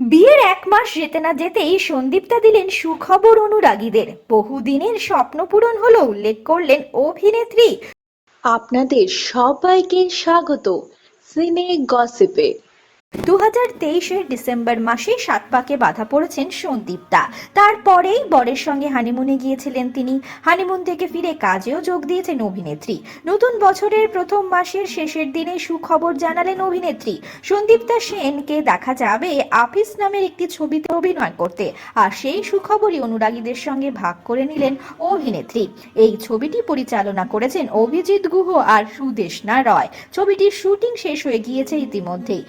বিয়ের এক মাস যেতে না যেতেই সন্দীপটা দিলেন সুখবর অনুরাগীদের। বহুদিনের স্বপ্ন পূরণ হলো, উল্লেখ করলেন অভিনেত্রী। আপনাদের সবাইকে স্বাগত। সিনে গসিপে। দু হাজার তেইশের ডিসেম্বর মাসে সাত পাকে বাধা পড়েছেন সন্দীপ্তা তারপরেই বরের সঙ্গে হানিমুনে গিয়েছিলেন তিনি। হানিমুন থেকে ফিরে কাজেও যোগ দিয়েছেন অভিনেত্রী। নতুন বছরের প্রথম মাসের শেষের দিনে সুখবর জানালেন অভিনেত্রী। সন্দীপ্তা সেনকে দেখা যাবে আপিস নামের একটি ছবিতে অভিনয় করতে। আর সেই সুখবরই অনুরাগীদের সঙ্গে ভাগ করে নিলেন অভিনেত্রী। এই ছবিটি পরিচালনা করেছেন অভিজিৎ গুহ আর সুদেশনা রয়। ছবিটির শুটিং শেষ হয়ে গিয়েছে ইতিমধ্যেই।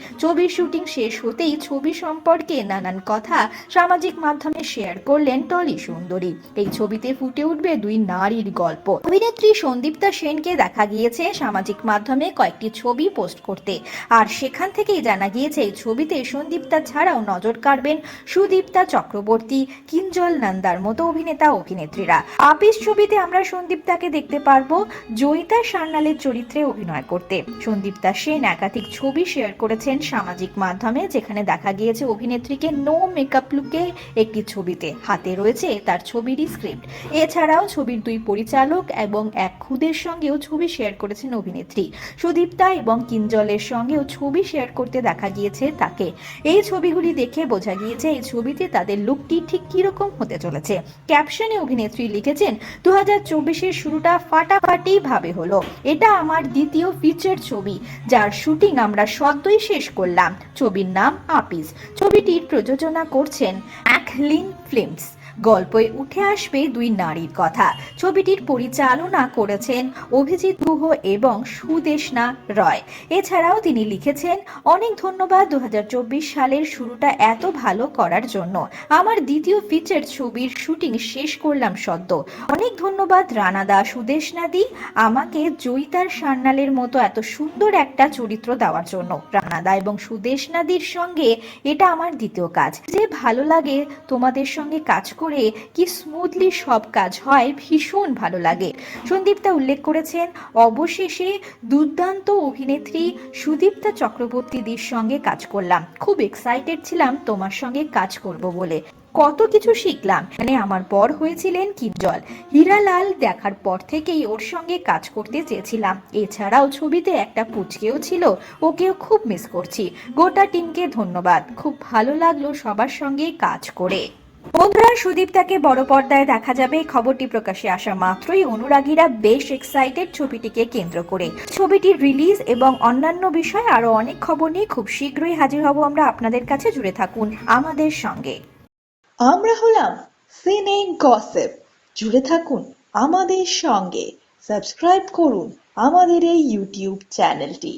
ছবির শুটিং শেষ হতেই ছবি সম্পর্কে নানান কথা সামাজিক মাধ্যমে শেয়ার করলেন টলি সুন্দরী। এই ছবিতে ফুটে উঠবে দুই নারীর গল্প। অভিনেত্রী সন্দীপ্তা সেনকে দেখা গিয়েছে সামাজিক মাধ্যমে কয়েকটি ছবি পোস্ট করতে। আর সেখান থেকেই জানা গিয়েছে, এই ছবিতে সন্দীপ্তা ছাড়াও নজর কাড়বেন সুদীপ্তা চক্রবর্তী, কিঞ্জল নন্দার মতো অভিনেতা অভিনেত্রীরা। আপিস ছবিতে আমরা সন্দীপ্তাকে দেখতে পারব জয়িতা সান্যালের চরিত্রে অভিনয় করতে। সন্দীপ্তা সেন একাধিক ছবি শেয়ার করেছেন সামাজিক মাধ্যমে, যেখানে দেখা গিয়েছে অভিনেত্রীকে নো মেকআপ লুকে একটি ছবিতে। হাতে রয়েছে তার ছবিরই স্ক্রিপ্ট এছাড়াও ছবির দুই পরিচালক এবং এক খুদের সঙ্গেও ছবি শেয়ার করেছেন অভিনেত্রী। সুদীপ্তা এবং কিঞ্জলের সঙ্গেও ছবি শেয়ার করতে দেখা গিয়েছে তাকে। এই ছবিগুলি দেখে বোঝা গিয়েছে এই ছবিতে তাদের লুকটি ঠিক কীরকম হতে চলেছে। ক্যাপশনে অভিনেত্রী লিখেছেন দু হাজার চব্বিশের শুরুটা ফাটাফাটি ভাবে হলো। এটা আমার দ্বিতীয় ফিচার ছবি। যার শুটিং আমরা সদ্যই শেষ করলাম। ছবির নাম আপিস। ছবিটির প্রযোজনা করছেন অ্যাকলিন ফিল্মস। গল্পে উঠে আসবে দুই নারীর কথা। ছবিটির পরিচালনা করেছেন অভিজিৎ গুহ এবং সুদেশনা রয়। এছাড়াও তিনি লিখেছেন, অনেক ধন্যবাদ দু সালের শুরুটা এত ভালো করার জন্য। আমার দ্বিতীয় ফিচার ছবির শুটিং শেষ করলাম সদ্য। অনেক ধন্যবাদ রানাদা সুদেশনাদি আমাকে জয়িতার সান্যালের মতো এত সুন্দর একটা চরিত্র দেওয়ার জন্য। রানাদা এবং সুদেশনাদির সঙ্গে এটা আমার দ্বিতীয় কাজ। যে ভালো লাগে তোমাদের সঙ্গে কাজ করে কি স্মুথলি সব কাজ হয় ভীষণ ভালো লাগে। সন্দীপ্তা উল্লেখ করেছেন, অবশেষে দুর্দান্ত অভিনেত্রী সুদীপ্তা চক্রবর্তীদের সঙ্গে কাজ করলাম। খুব এক্সাইটেড ছিলাম তোমার সঙ্গে কাজ করব বলে। কত কিছু শিখলাম। মানে আমার বর হয়েছিলেন কিজ্জল হীরালাল দেখার পর থেকেই ওর সঙ্গে কাজ করতে চেয়েছিলাম। এছাড়াও ছবিতে একটা পুচকেও ছিল, ওকেও খুব মিস করছি। গোটা টিমকে ধন্যবাদ। খুব ভালো লাগল সবার সঙ্গে কাজ করে। বন্ধুরা সুদীপ্তাকে বড় পর্দায় দেখা যাবে, খবরটি প্রকাশে আসা মাত্রই অনুরাগীরা বেশ এক্সাইটেড ছবিটিকে কেন্দ্র করে। ছবিটির রিলিজ এবং অন্যান্য বিষয়ে আরও অনেক খবর নিয়ে খুব শীঘ্রই হাজির হব আমরা আপনাদের কাছে, জুড়ে থাকুন আমাদের সঙ্গে। আমরা হলাম সিনে গসিপ জুড়ে থাকুন আমাদের সঙ্গে। সাবস্ক্রাইব করুন আমাদের এই ইউটিউব চ্যানেলটি